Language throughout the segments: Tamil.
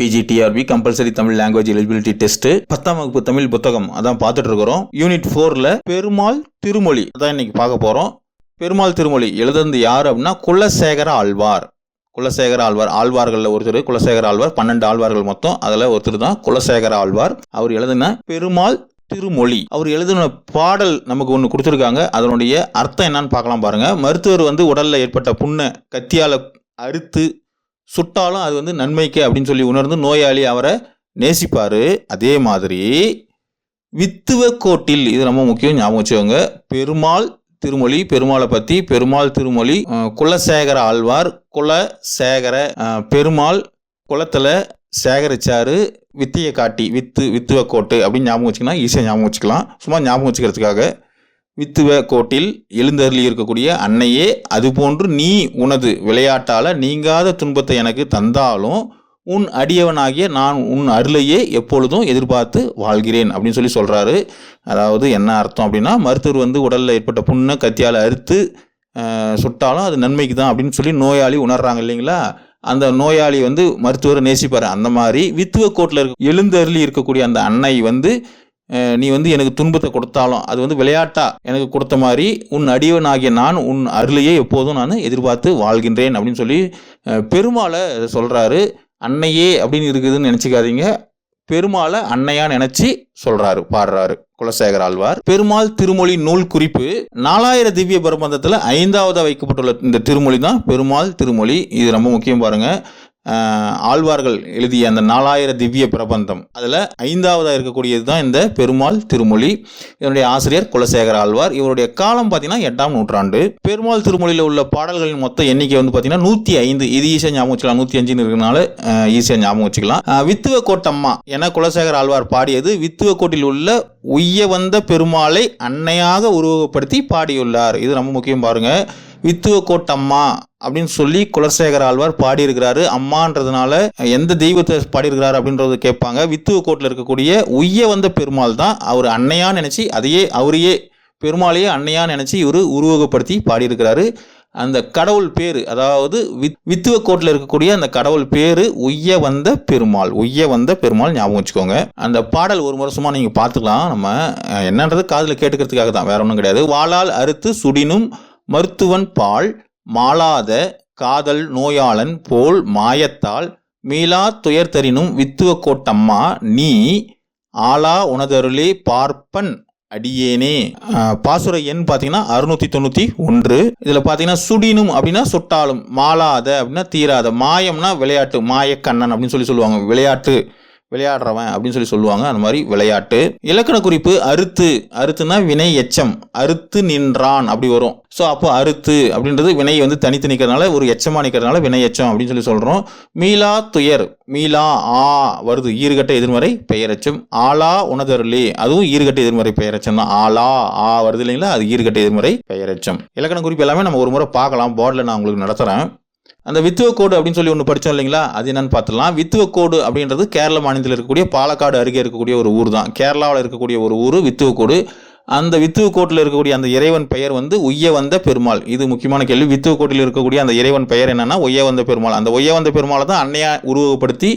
PGTRB compulsory Tamil language eligibility test பத்தாம் வகுப்பு தமிழ் புத்தகம். அதான் பார்த்துட்டு இருக்கிறோம் யூனிட் ஃபோர்ல பெருமாள் திருமொழி. அதான் இன்னைக்கு பார்க்க போறோம். பெருமாள் திருமொழி. எழுதுனது யார் அப்படின்னா குலசேகர ஆழ்வார். குலசேகர ஆழ்வார். ஆழ்வார்களில் ஒருத்தர் குலசேகர ஆழ்வார். பன்னெண்டு ஆழ்வார்கள் மொத்தம். அதில் ஒருத்தர் தான் குலசேகர ஆழ்வார். அவர் எழுதின பெருமாள் திருமொழி. அவர் எழுதின பாடல் நமக்கு ஒன்று கொடுத்துருக்காங்க. அதனுடைய அர்த்தம் என்னன்னு பார்க்கலாம் பாருங்க. மருத்துவர் வந்து உடலில் ஏற்பட்ட புண்ணை கத்தியால அறுத்து சுட்டாலும் அது வந்து நன்மைக்கு அப்படின்னு சொல்லி உணர்ந்து நோயாளி அவரை நேசிப்பார். அதே மாதிரி வித்துவ கோட்டில் இது ரொம்ப முக்கியம் ஞாபகம் வச்சுக்கோங்க பெருமாள் திருமொழி பெருமாளை பற்றி பெருமாள் திருமொழி குலசேகர ஆழ்வார் குலசேகர பெருமாள் குளத்தில் சேகரிச்சாரு வித்தியை காட்டி வித்து வித்துவ கோட்டு அப்படின்னு ஞாபகம் வச்சுக்கலாம் ஈஸியாக ஞாபகம் வச்சுக்கலாம். சும்மா ஞாபகம் வச்சுக்கிறதுக்காக. வித்துவ கோட்டில் எழுந்தருளி இருக்கக்கூடிய அன்னையே அதுபோன்று நீ உனது விளையாட்டால் நீங்காத துன்பத்தை எனக்கு தந்தாலும் உன் அடியவனாகிய நான் உன் அருளையே எப்பொழுதும் எதிர்பார்த்து வாழ்கிறேன் அப்படின்னு சொல்லி சொல்கிறாரு அதாவது என்ன அர்த்தம் அப்படின்னா மருத்துவர் வந்து உடலில் ஏற்பட்ட புண்ணை கத்தியால் அறுத்து சுட்டாலும் அது நன்மைக்கு தான் அப்படின்னு சொல்லி நோயாளி உணர்றாங்க இல்லைங்களா? அந்த நோயாளி வந்து மருத்துவரை நேசிப்பார். அந்த மாதிரி வித்துவ கோட்டில் இருக்க எழுந்தருளி இருக்கக்கூடிய அந்த அன்னை வந்து நீ வந்து எனக்கு துன்பத்தை கொடுத்தாலும் அது வந்து விளையாட்டா எனக்கு கொடுத்த மாதிரி உன் அடியவனாகிய நான் உன் அருளையே எப்போதும் நான் எதிர்பார்த்து வாழ்கின்றேன் அப்படின்னு சொல்லி பெருமாளை சொல்கிறாரு அன்னையே அப்படின்னு இருக்குதுன்னு நினச்சிக்காதீங்க. பெருமாளை அன்னையா நினைச்சு சொல்றாரு பாடுறாரு குலசேகர் ஆழ்வார். பெருமாள் திருமொழி நூல் குறிப்பு நாலாயிர திவ்ய பிரபந்தத்தில் ஐந்தாவதாக வைக்கப்பட்டுள்ள இந்த திருமொழி தான் பெருமாள் திருமொழி. இது ரொம்ப முக்கியம் பாருங்க. ஆழ்வார்கள் எழுதிய அந்த நாலாயிர திவ்ய பிரபந்தம். அதில் ஐந்தாவதாக இருக்கக்கூடியது தான் இந்த பெருமாள் திருமொழி. இதனுடைய ஆசிரியர் குலசேகர ஆழ்வார். இவருடைய காலம் பார்த்தீங்கன்னா எட்டாம் நூற்றாண்டு. பெருமாள் திருமொழியில் உள்ள பாடல்களின் மொத்த எண்ணிக்கை வந்து பார்த்தீங்கன்னா நூற்றி ஐந்து. இது ஈஸியாக ஞாபகம் வச்சுக்கலாம். நூற்றி அஞ்சுன்னு இருக்கிறனால ஈஸியாக ஞாபகம் வச்சுக்கலாம். வித்துவ கோட்டம்மா என குலசேகர ஆழ்வார் பாடியது வித்துவ கோட்டில் உள்ள உய்ய வந்த பெருமாளை அன்னையாக உருவகப்படுத்தி பாடியுள்ளார். இது ரொம்ப முக்கியம் பாருங்கள் வித்துவ கோட்டம்மா அப்படின்னு சொல்லி குலசேகர ஆழ்வார் பாடியிருக்கிறாரு. அம்மான்றதுனால எந்த தெய்வத்தை பாடியிருக்கிறாரு அப்படின்றது கேட்பாங்க. வித்துவ கோட்டில் இருக்கக்கூடிய உய்ய வந்த பெருமாள் தான் அவர் அன்னையா நினச்சி அதையே அவரையே பெருமாளையே அன்னையா நினச்சி இவர் உருவகப்படுத்தி பாடியிருக்கிறாரு. அந்த கடவுள் பேர் அதாவது வித் வித்துவ கோட்டில் இருக்கக்கூடிய அந்த கடவுள் பேர் உய்ய வந்த பெருமாள். உய்ய வந்த பெருமாள் ஞாபகம் வச்சுக்கோங்க. அந்த பாடல் ஒரு முறை சும்மா நீங்கள் பார்த்துக்கலாம். நம்ம என்னன்றது காதில் கேட்டுக்கிறதுக்காக தான் வேற ஒன்றும் கிடையாது. வாளால் அறுத்து சுடினும் மருத்துவன் பால் மாளாத காதல் நோயாளன் போல் மாயத்தால் மீளா துயர் தரினும் வித்துவ கோட்டம்மா நீ ஆளா உனதருளே பார்ப்பன் அடியேனே. பாசுரை பாசுர எண் பார்த்தீங்கன்னா அறுநூத்தி தொண்ணூற்றி ஒன்று. இதில் பார்த்தீங்கன்னா சுடினும் அப்படின்னா சுட்டாலும் மாளாத அப்படின்னா தீராத. மாயம்னா விளையாட்டு மாயக்கண்ணன் அப்படின்னு சொல்லி சொல்லுவாங்க. விளையாட்டு. விளையாடுறவன் அப்படின்னு சொல்லி சொல்லுவாங்க. அந்த மாதிரி விளையாட்டு. இலக்கண குறிப்பு அறுத்து. அறுத்துனா வினை எச்சம். அறுத்து நின்றான் அப்படி வரும். ஸோ அப்போ அறுத்து அப்படின்றது வினை வந்து தனித்து நிற்கிறதுனால ஒரு எச்சமாக நிற்கிறதுனால வினை எச்சம் அப்படின்னு சொல்லி சொல்கிறோம் மீளா துயர். மீளா ஆ வருது. ஈறுகட்ட எதிர்மறை பெயரச்சம். ஆலா உணதருளி. அதுவும் ஈறுகட்ட எதிர்மறை பெயரச்சம் தான். ஆலா ஆ வருது இல்லைங்களா? அது ஈறுகட்ட எதிர்மறை பெயரெச்சம். இலக்கண குறிப்பு எல்லாமே நம்ம ஒரு முறை பார்க்கலாம். போர்டில் நான் உங்களுக்கு நடத்துகிறேன் அந்த வித்துவ கோடு அப்படின்னு சொல்லி ஒன்று படித்தோம் இல்லைங்களா? அது என்னன்னு பார்த்துலாம் வித்துவ கோடு அப்படின்றது கேரள மாநிலத்தில் இருக்கக்கூடிய பாலக்காடு அருகே இருக்கக்கூடிய ஒரு ஊர் தான். கேரளாவில் இருக்கக்கூடிய ஒரு ஊர் வித்துவ கோடு. அந்த வித்துவ கோட்டில் இருக்கக்கூடிய அந்த இறைவன் பெயர் வந்து உய்ய வந்த பெருமாள். இது முக்கியமான கேள்வி. வித்துவ கோட்டில் இருக்கக்கூடிய அந்த இறைவன் பெயர் என்னன்னா ஒய்ய வந்த பெருமாள். அந்த ஒய்ய வந்த பெருமாளை தான் அன்னையா உருவகப்படுத்தி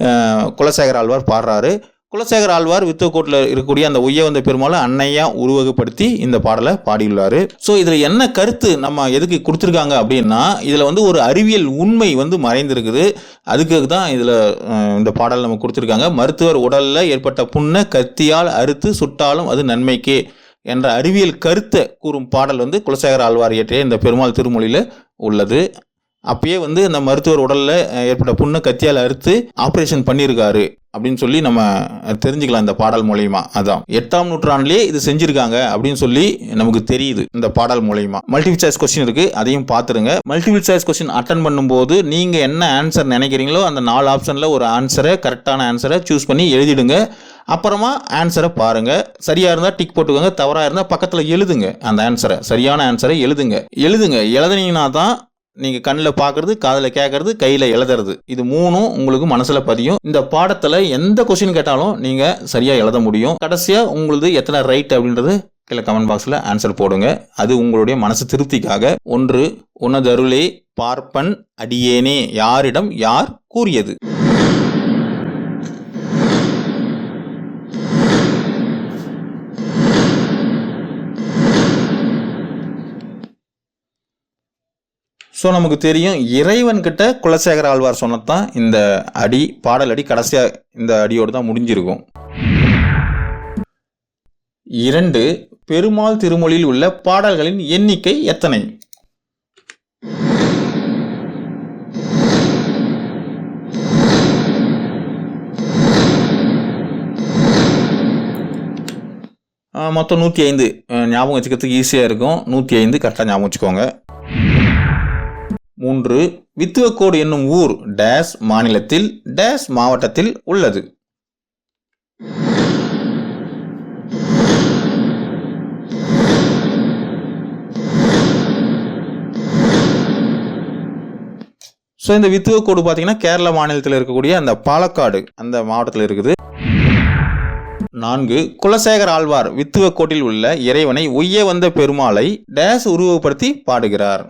குலசேகர் குலசேகர ஆழ்வார் பாடுறாரு. குலசேகர் ஆழ்வார் வித்தகோட்டில் இருக்கக்கூடிய அந்த உயவந்த பெருமாளை அன்னையா உருவகப்படுத்தி இந்த பாடலை பாடியுள்ளார். ஸோ இதில் என்ன கருத்து நம்ம எதுக்கு கொடுத்துருக்காங்க அப்படின்னா இதில் வந்து ஒரு அறிவியல் உண்மை வந்து மறைந்திருக்குது. அதுக்கு தான் இதில் இந்த பாடல் நம்ம கொடுத்துருக்காங்க. மருத்துவர் உடலில் ஏற்பட்ட புண்ணை கத்தியால் அறுத்து சுட்டாலும் அது நன்மைக்கே என்ற அறிவியல் கருத்தை கூறும் பாடல் வந்து குலசேகர ஆழ்வார் இயற்றிய இந்த பெருமாள் திருமொழியில் உள்ளது. அப்பயே வந்து அந்த மருத்துவர் உடலில் ஏற்பட்ட புண்ணை கத்தியால் அறுத்து ஆப்ரேஷன் பண்ணியிருக்காரு அப்படின்னு சொல்லி நம்ம தெரிஞ்சுக்கலாம் இந்த பாடல் மூலயமா. அதான். எட்டாம் நூற்றாண்டுலேயே இது செஞ்சிருக்காங்க அப்படின்னு சொல்லி நமக்கு தெரியுது இந்த பாடல் மூலயமா. மல்டிபிள் சாய்ஸ் கொஸ்டின் இருக்கு அதையும் பார்த்துருங்க மல்டிபிள் சாய்ஸ் கொஸ்டின் அட்டன் பண்ணும்போது நீங்க என்ன ஆன்சர் நினைக்கிறீங்களோ அந்த நாலு ஆப்ஷன்ல ஒரு ஆன்சரை கரெக்டான ஆன்சரை சூஸ் பண்ணி எழுதிடுங்க. அப்புறமா ஆன்சரை பாருங்க. சரியா இருந்தா டிக் போட்டுக்கோங்க தவறா இருந்தா பக்கத்துல எழுதுங்க அந்த ஆன்சரை சரியான ஆன்சரை எழுதுங்க. எழுதுங்க. எழுதுனீங்கன்னா தான் நீங்கள் கண்ணில் பார்க்குறது காதில் கேட்குறது கையில் எழுதுறது. இது மூணும் உங்களுக்கு மனசில் பதியும். இந்த பாடத்தில் எந்த கொஷின் கேட்டாலும் நீங்கள் சரியாக எழுத முடியும். கடைசியாக உங்களுது எத்தனை ரைட் அப்படின்றது கீழே கமெண்ட் பாக்ஸில் ஆன்சர் போடுங்க. அது உங்களுடைய மனசு திருப்திக்காக. ஒன்று உனதருளே பார்ப்பன் அடியேனே. யாரிடம் யார் கூறியது? ஸோ நமக்கு தெரியும் இறைவன்கிட்ட குலசேகர ஆழ்வார் சொன்னதான் இந்த அடி பாடல் அடி கடைசியாக இந்த அடியோடு தான் முடிஞ்சிருக்கும். இரண்டு பெருமாள் திருமொழியில் உள்ள பாடல்களின் எண்ணிக்கை எத்தனை? மொத்தம் நூற்றி ஐந்து. ஞாபகம் வச்சுக்கிறதுக்கு ஈஸியாக இருக்கும். நூற்றி ஐந்து கரெக்டாக ஞாபகம் வச்சுக்கோங்க. மூன்று வித்துவக்கோடு என்னும் ஊர் டேஸ் மாநிலத்தில் டேஸ் மாவட்டத்தில் உள்ளது. ஸோ இந்த வித்துவக்கோடு பார்த்தீங்கன்னா கேரள மாநிலத்தில் இருக்கக்கூடிய அந்த பாலக்காடு அந்த மாவட்டத்தில் இருக்குது. நான்கு குலசேகர் ஆழ்வார் வித்துவக்கோட்டில் உள்ள இறைவனை உய்ய வந்த பெருமாளை டேஸ் உருவப்படுத்தி பாடுகிறார்.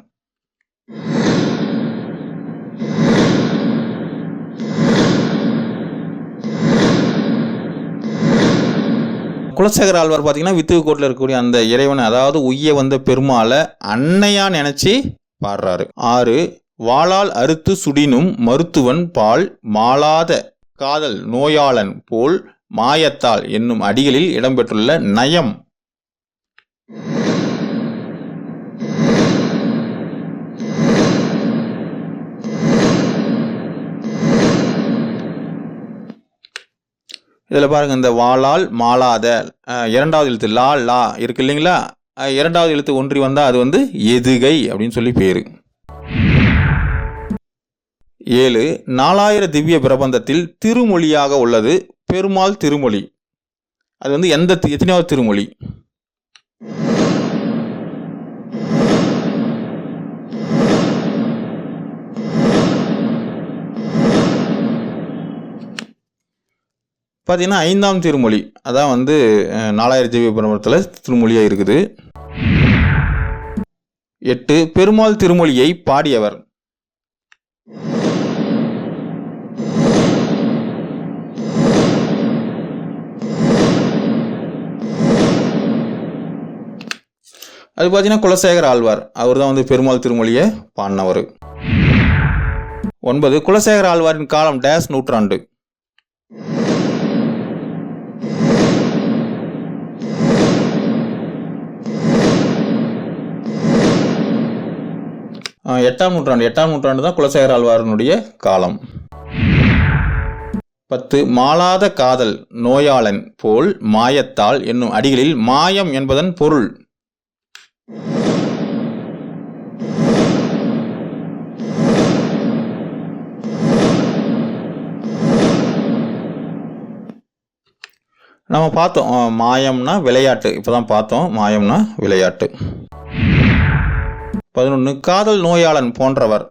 குலசேகர ஆழ்வார் பார்த்தீங்கன்னா வித்துவக்கோட்டில் இருக்கக்கூடிய அந்த இறைவனை அதாவது உய்ய வந்த பெருமாளை அன்னையா நினைச்சு பாடுறாரு. ஆறு வாளால் அறுத்து சுடினும் மருத்துவன் பால் மாளாத காதல் நோயாளன் போல் மாயத்தால் என்னும் அடிகளில் இடம்பெற்றுள்ள நயம். இதில் பாருங்கள் இந்த வாளால் மாளாத இரண்டாவது எழுத்து லா லா இருக்கு இல்லைங்களா? இரண்டாவது எழுத்து ஒன்றி வந்தால் அது வந்து எதுகை அப்படின்னு சொல்லி பேர். ஏழு நாலாயிர திவ்ய பிரபந்தத்தில் திருமொழியாக உள்ளது பெருமாள் திருமொழி. அது வந்து எந்த தி- எத்தனையாவது திருமொழி? பார்த்திங்கன்னா ஐந்தாம் திருமொழி. அதான் வந்து நாலாயிரம் நாலாயிர திவ்ய திருமொழியாக இருக்குது. எட்டு பெருமாள் திருமொழியை பாடியவர். அது பார்த்தீங்கன்னா குலசேகர ஆழ்வார். அவர் தான் வந்து பெருமாள் திருமொழியை பாடினவர். ஒன்பது குலசேகர ஆழ்வாரின் காலம் டேஸ் நூற்றாண்டு. எட்டாம் நூற்றாண்டு எட்டாம் நூற்றாண்டு தான் குலசேகர ஆழ்வாரனுடைய காலம். பத்து மாளாத காதல் நோயாளன் போல் மாயத்தால் என்னும் அடிகளில் மாயம் என்பதன் பொருள். நம்ம பார்த்தோம் மாயம்னா விளையாட்டு. இப்போதான் பார்த்தோம் மாயம்னா விளையாட்டு. பதினொன்று காதல் நோயாளன் போன்றவர்.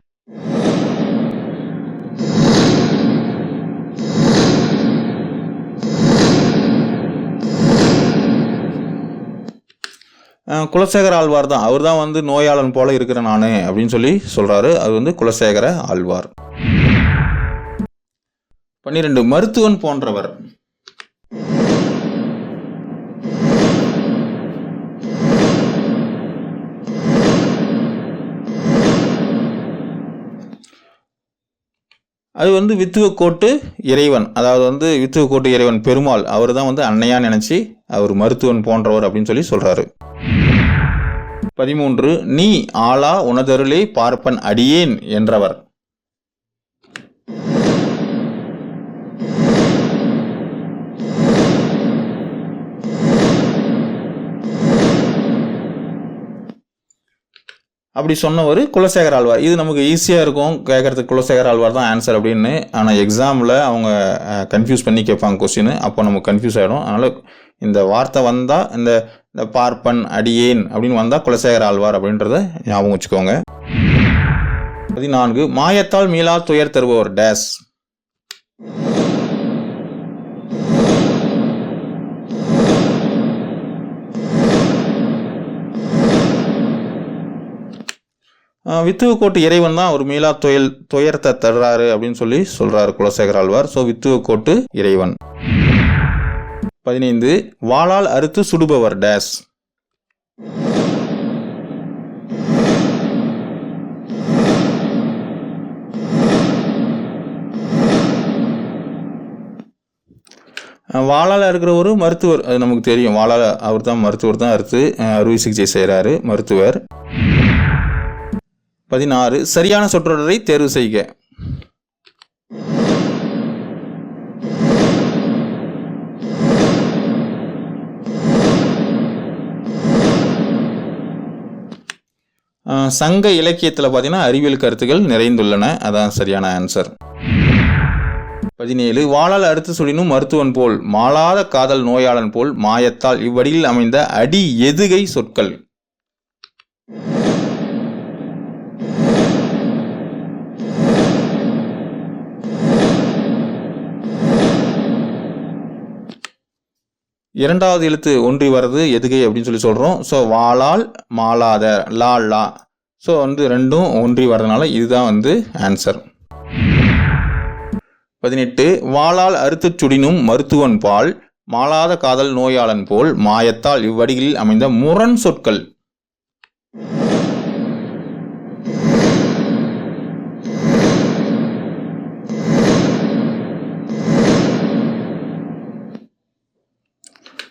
குலசேகர ஆழ்வார் தான். அவர் தான் வந்து நோயாளன் போல இருக்கிற நான் அப்படின்னு சொல்லி சொல்றாரு. அது வந்து குலசேகர ஆழ்வார். பன்னிரெண்டு மருத்துவன் போன்றவர். அது வந்து வித்துவக்கோட்டு இறைவன் அதாவது வந்து வித்துவக்கோட்டு இறைவன் பெருமாள் அவர் தான் வந்து அன்னையா நினச்சி அவர் மருத்துவன் போன்றவர் அப்படின்னு சொல்லி சொல்றாரு. பதிமூன்று நீ ஆளா உனதருளே பார்ப்பன் அடியேன் என்றவர். அப்படி சொன்னவர் குலசேகர் ஆழ்வார். இது நமக்கு ஈஸியாக இருக்கும். கேட்கறதுக்கு குலசேகர் ஆழ்வார் தான் ஆன்சர் அப்படின்னு. ஆனால் எக்ஸாமில் அவங்க கன்ஃபியூஸ் பண்ணி கேட்பாங்க கொஸ்டின் அப்போ நமக்கு கன்ஃபியூஸ் ஆகிடும் அதனால் இந்த வார்த்தை வந்தால் இந்த இந்த பார்ப்பன் அடியேன் அப்படின்னு வந்தால் குலசேகர் ஆழ்வார் அப்படின்றத ஞாபகம் வச்சுக்கோங்க. பதினான்கு மாயத்தால் மீளா துயர் தருபவர் டேஸ் வித்துவக்கோட்டு இறைவன் தான் ஒரு மீளா துயல் துயரத்தை தர்றாரு அப்படின்னு சொல்லி சொல்றாரு குலசேகர் ஆழ்வார். ஸோ வித்துவக்கோட்டு இறைவன். பதினைந்து வாளால் அறுத்து சுடுபவர் டேஸ். வாழால் இருக்கிற ஒரு மருத்துவர். அது நமக்கு தெரியும். வாழால் அவர் தான் மருத்துவர் தான் அறுத்து அறுவை சிகிச்சை செய்கிறாரு மருத்துவர். பதினாறு சரியான சொற்றொடரை தேர்வு செய்க. சங்க இலக்கியத்தில் பார்த்தீங்கன்னா அறிவியல் கருத்துக்கள் நிறைந்துள்ளன. அதான் சரியான ஆன்சர் பதினேழு வாழால் அறுத்து சுடினும் மருத்துவன் போல் மாளாத காதல் நோயாளன் போல் மாயத்தால் இவ்வடியில் அமைந்த அடி எதுகை சொற்கள். இரண்டாவது எழுத்து ஒன்றி வர்றது எதுகை அப்படின்னு சொல்லி சொல்கிறோம் ஸோ வாளால் மாளாத லா லா. ஸோ வந்து ரெண்டும் ஒன்றி வர்றதுனால இதுதான் வந்து ஆன்சர் பதினெட்டு வாளால் அறுத்துச் சுடினும் மருத்துவன் பால் மாளாத காதல் நோயாளன் போல் மாயத்தால் இவ்வடிகளில் அமைந்த முரண் சொற்கள்.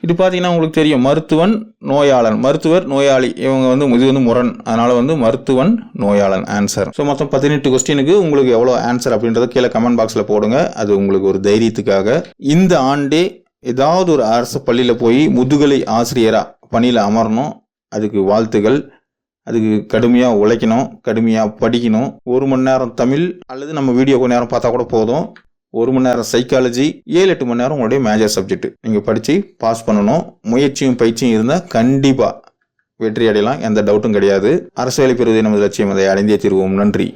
இது பார்த்தீங்கன்னா உங்களுக்கு தெரியும். மருத்துவன் நோயாளன். மருத்துவர் நோயாளி. இவங்க வந்து இது வந்து முரண். அதனால வந்து மருத்துவன் நோயாளன் ஆன்சர் ஸோ மொத்தம் பதினெட்டு கொஸ்டினுக்கு உங்களுக்கு எவ்வளோ ஆன்சர் அப்படின்றத கீழே கமெண்ட் பாக்ஸில் போடுங்க. அது உங்களுக்கு ஒரு தைரியத்துக்காக. இந்த ஆண்டே ஏதாவது ஒரு அரசு பள்ளியில் போய் முதுகலை ஆசிரியராக பணியில் அமரணும். அதுக்கு வாழ்த்துகள். அதுக்கு கடுமையாக உழைக்கணும். கடுமையாக படிக்கணும். ஒரு மணி நேரம் தமிழ் அல்லது நம்ம வீடியோ கொஞ்ச நேரம் பார்த்தா கூட போதும். ஒரு மணி நேரம் சைக்காலஜி ஏழு எட்டு மணி நேரம் உங்களுடைய மேஜர் சப்ஜெக்ட் நீங்கள் படித்து பாஸ் பண்ணணும். முயற்சியும் பயிற்சியும் இருந்தால் கண்டிப்பாக வெற்றி அடையலாம். எந்த டவுட்டும் கிடையாது. அரசு வேலை பெறுவதை நமது லட்சியம் அதை அடைந்தே தீர்வோம். நன்றி.